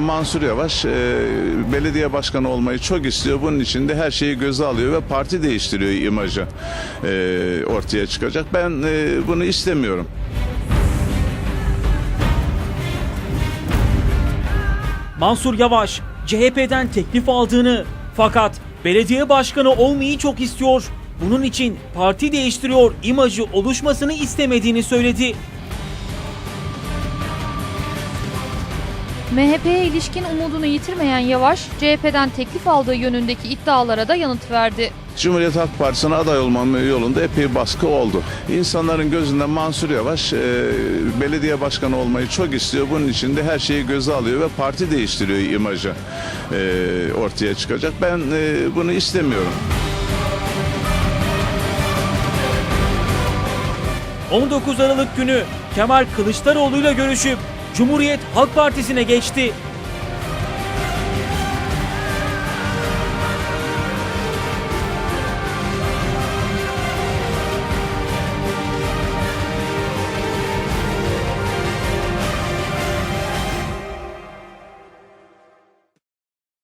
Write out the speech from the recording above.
Mansur Yavaş e, belediye başkanı olmayı çok istiyor. Bunun için de her şeyi göze alıyor ve parti değiştiriyor imajı e, ortaya çıkacak. Ben e, bunu istemiyorum. Mansur Yavaş CHP'den teklif aldığını fakat belediye başkanı olmayı çok istiyor. Bunun için parti değiştiriyor imajı oluşmasını istemediğini söyledi. MHP'ye ilişkin umudunu yitirmeyen Yavaş, CHP'den teklif aldığı yönündeki iddialara da yanıt verdi. Cumhuriyet Halk Partisi'ne aday olmam yolunda epey baskı oldu. İnsanların gözünde Mansur Yavaş e, belediye başkanı olmayı çok istiyor. Bunun için de her şeyi göze alıyor ve parti değiştiriyor imajı e, ortaya çıkacak. Ben e, bunu istemiyorum. 19 Aralık günü Kemal Kılıçdaroğlu ile görüşüp Cumhuriyet Halk Partisi'ne geçti.